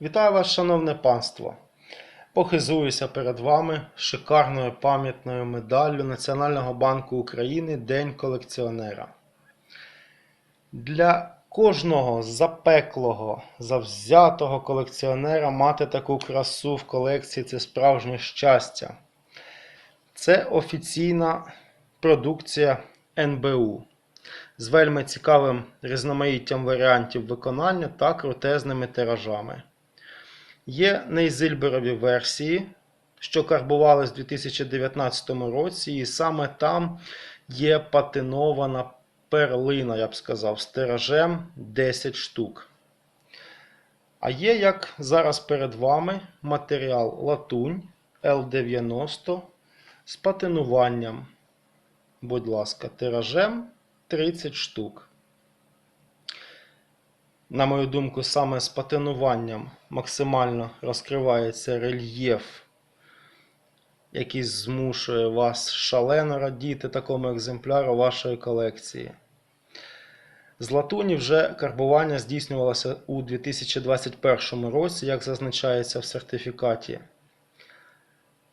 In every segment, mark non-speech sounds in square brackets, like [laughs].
Вітаю вас, шановне панство! Похизуюся перед вами шикарною пам'ятною медаллю Національного банку України День колекціонера. Для кожного запеклого, завзятого колекціонера мати таку красу в колекції це справжнє щастя. Це офіційна продукція НБУ з вельми цікавим різноманіттям варіантів виконання та крутезними тиражами. Є нейзильберові версії, що карбувались у 2019 році, і саме там є патинована перлина, я б сказав, з тиражем 10 штук. А є, як зараз перед вами, матеріал латунь L90 з патинуванням. Будь ласка, тиражем 30 штук. На мою думку, саме з патинуванням максимально розкривається рельєф, який змушує вас шалено радіти такому екземпляру вашої колекції. З латуні вже карбування здійснювалося у 2021 році, як зазначається в сертифікаті.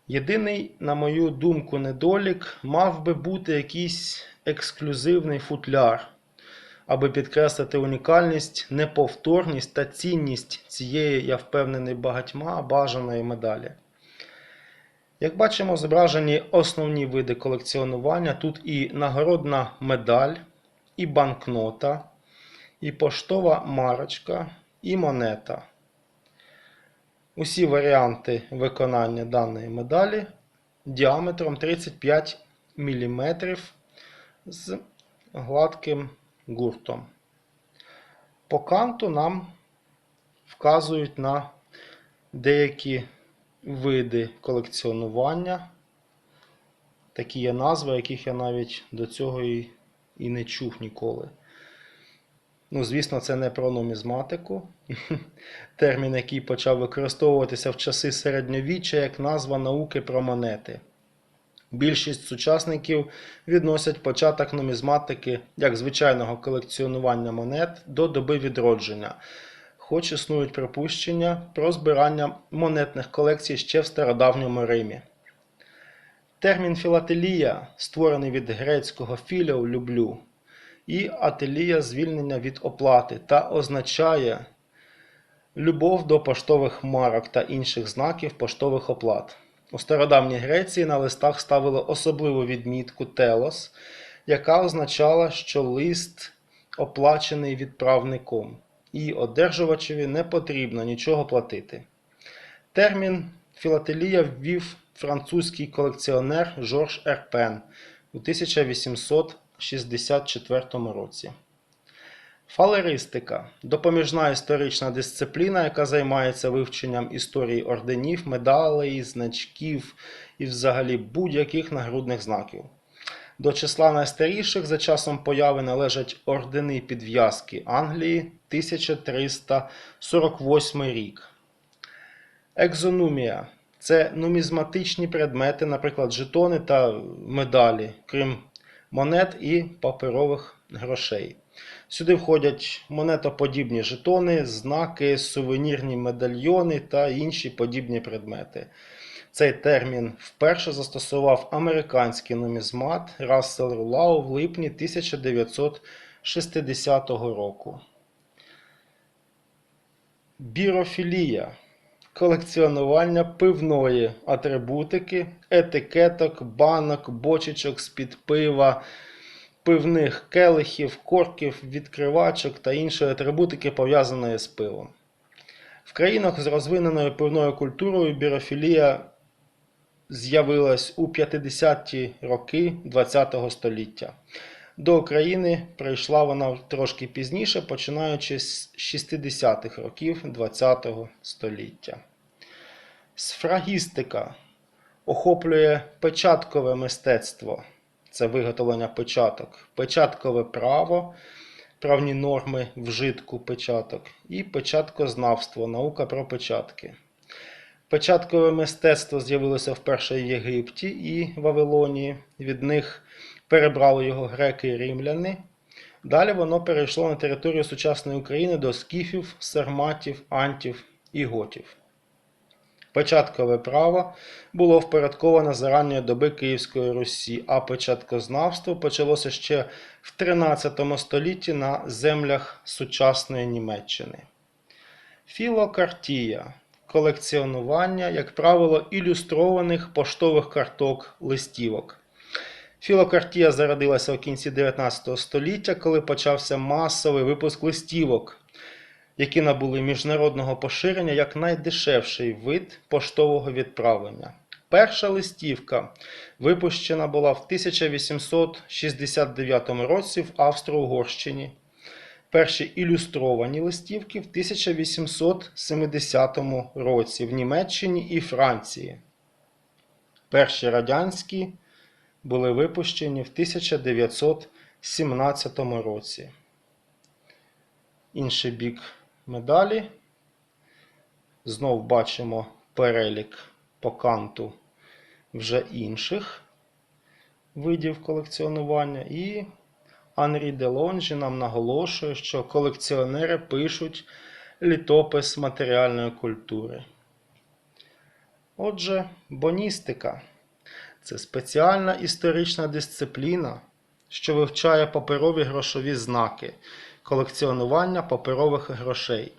Єдиний, на мою думку, недолік мав би бути якийсь ексклюзивний футляр, аби підкреслити унікальність, неповторність та цінність цієї, я впевнений, багатьма бажаної медалі. Як бачимо, зображені основні види колекціонування. Тут і нагородна медаль, і банкнота, і поштова марочка, і монета. Усі варіанти виконання даної медалі діаметром 35 мм з гладким гуртом. По канту нам вказують на деякі види колекціонування. Такі є назви, яких я навіть до цього і, і не чув ніколи. Ну, звісно, це не про нумізматику. [laughs] Термін, який почав використовуватися в часи середньовіччя як назва науки про монети. Більшість сучасників відносять початок нумізматики як звичайного колекціонування монет до доби відродження, хоч існують припущення про збирання монетних колекцій ще в стародавньому Римі. Термін філателія, створений від грецького філіо люблю, і ателія звільнення від оплати та означає любов до поштових марок та інших знаків поштових оплат. У стародавній Греції на листах ставили особливу відмітку телос, яка означала, що лист оплачений відправником, і одержувачеві не потрібно нічого платити. Термін філателія ввів французький колекціонер Жорж Ерпен у 1864 році. Фалеристика допоміжна історична дисципліна, яка займається вивченням історії орденів, медалей, значків і взагалі будь-яких нагрудних знаків. До числа найстаріших за часом появи належать ордени підв'язки Англії 1348 рік. Екзонумія це нумізматичні предмети, наприклад, жетони та медалі, крім монет і паперових грошей. Сюди входять монетоподібні жетони, знаки, сувенірні медальйони та інші подібні предмети. Цей термін вперше застосував американський нумізмат Рассел Рулау в липні 1960 року. Бірофілія колекціонування пивної атрибутики, етикеток, банок, бочечок з-під пива, пивних келихів, корків, відкривачок та іншої атрибутики, пов'язаної з пивом. В країнах з розвиненою пивною культурою бірофілія з'явилась у 50-ті роки ХХ століття. До України прийшла вона трошки пізніше, починаючи з 60-х років ХХ століття. Сфрагістика охоплює печаткове мистецтво, це виготовлення печаток, печаткове право, правні норми вжитку печаток і печаткознавство, наука про печатки. Печаткове мистецтво з'явилося вперше в Єгипті і Вавилонії. Від них перебрали його греки і римляни. Далі воно перейшло на територію сучасної України до скіфів, сарматів, антів і готів. Печаткове право було впорядковане за ранньої доби Київської Русі, а печаткознавство почалося ще в 13 столітті на землях сучасної Німеччини. Філокартія колекціонування, як правило, ілюстрованих поштових карток листівок. Філокартія зародилася у кінці 19 століття, коли почався масовий випуск листівок, які набули міжнародного поширення як найдешевший вид поштового відправлення. Перша листівка випущена була в 1869 році в Австро-Угорщині. Перші ілюстровані листівки в 1870 році в Німеччині і Франції. Перші радянські були випущені в 1917 році. Інший бік медалі. Знов бачимо перелік по канту вже інших видів колекціонування. І Анрі Делонжі нам наголошує, що колекціонери пишуть літопис матеріальної культури. Отже, боністика це спеціальна історична дисципліна, що вивчає паперові грошові знаки, колекціонування паперових грошей.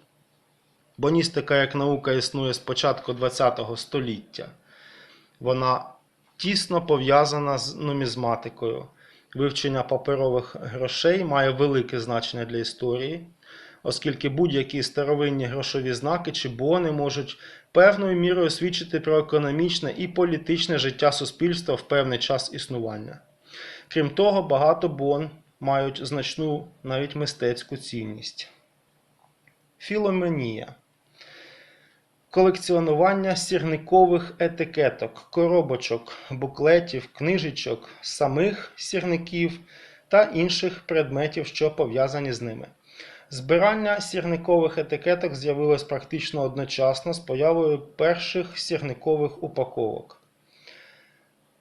Боністика як наука існує з початку ХХ століття. Вона тісно пов'язана з нумізматикою. Вивчення паперових грошей має велике значення для історії, оскільки будь-які старовинні грошові знаки чи бони можуть певною мірою свідчити про економічне і політичне життя суспільства в певний час існування. Крім того, багато бон мають значну навіть мистецьку цінність. Філоменія колекціонування сірникових етикеток, коробочок, буклетів, книжечок, самих сірників та інших предметів, що пов'язані з ними. Збирання сірникових етикеток з'явилось практично одночасно з появою перших сірникових упаковок.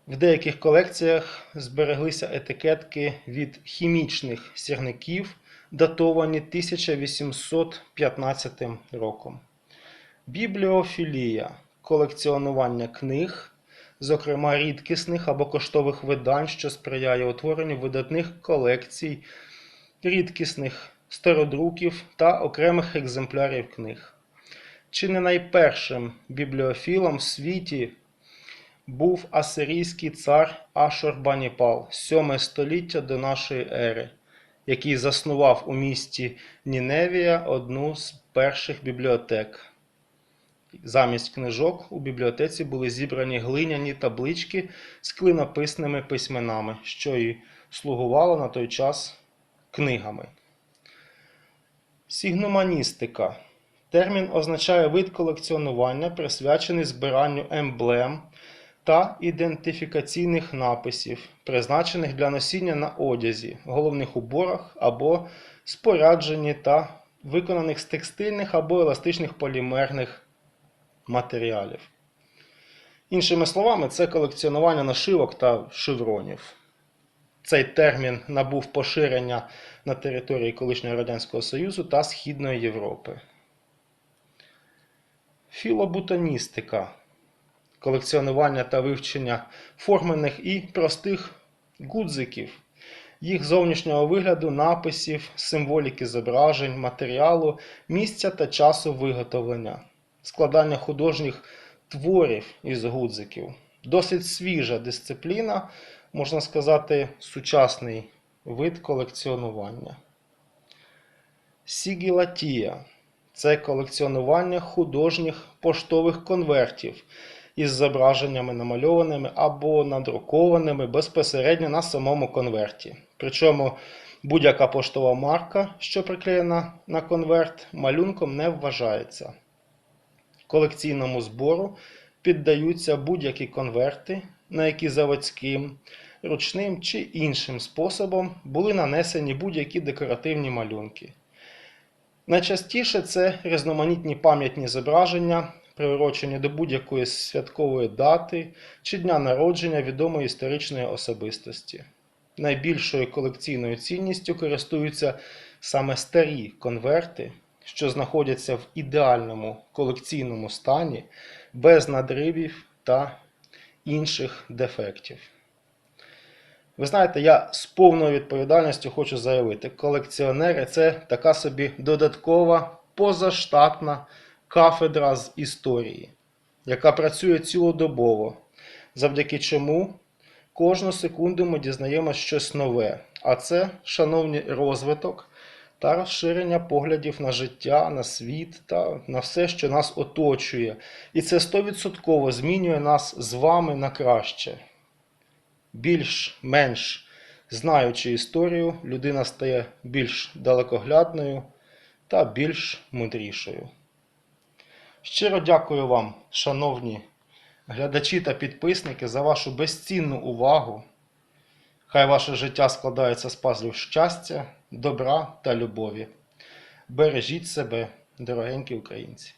В деяких колекціях збереглися етикетки від хімічних сірників, датовані 1815 роком. Бібліофілія колекціонування книг, зокрема рідкісних або коштових видань, що сприяє утворенню видатних колекцій, рідкісних стародруків та окремих екземплярів книг. Чи не найпершим бібліофілом в світі був асирійський цар Ашурбаніпал, 7 століття до нашої ери, який заснував у місті Ніневія одну з перших бібліотек. Замість книжок у бібліотеці були зібрані глиняні таблички з клинописними письменами, що і слугувало на той час книгами. Сігноманістика. Термін означає вид колекціонування, присвячений збиранню емблем та ідентифікаційних написів, призначених для носіння на одязі, головних уборах або спорядженні та виконаних з текстильних або еластичних полімерних матеріалів. Іншими словами, це колекціонування нашивок та шевронів. Цей термін набув поширення на території колишнього Радянського Союзу та Східної Європи. Філоботаністика колекціонування та вивчення формених і простих гудзиків, їх зовнішнього вигляду, написів, символіки зображень, матеріалу, місця та часу виготовлення, складання художніх творів із гудзиків. Досить свіжа дисципліна, можна сказати, сучасний вид колекціонування. Сігілатія це колекціонування художніх поштових конвертів із зображеннями намальованими або надрукованими безпосередньо на самому конверті. Причому будь-яка поштова марка, що приклеєна на конверт, малюнком не вважається. Колекційному збору піддаються будь-які конверти, на які заводським, ручним чи іншим способом були нанесені будь-які декоративні малюнки. Найчастіше це різноманітні пам'ятні зображення, приурочені до будь-якої святкової дати чи дня народження відомої історичної особистості. Найбільшою колекційною цінністю користуються саме старі конверти, що знаходяться в ідеальному колекційному стані, без надривів та інших дефектів. Ви знаєте, я з повною відповідальністю хочу заявити: колекціонери це така собі додаткова позаштатна кафедра з історії, яка працює цілодобово, завдяки чому кожну секунду ми дізнаємося щось нове. А це, шановні, розвиток та розширення поглядів на життя, на світ та на все, що нас оточує. І це 100% змінює нас з вами на краще більш-менш знаючи історію, людина стає більш далекоглядною та більш мудрішою. Щиро дякую вам, шановні глядачі та підписники, за вашу безцінну увагу. Хай ваше життя складається з пазлів щастя, добра та любові. Бережіть себе, дорогенькі українці!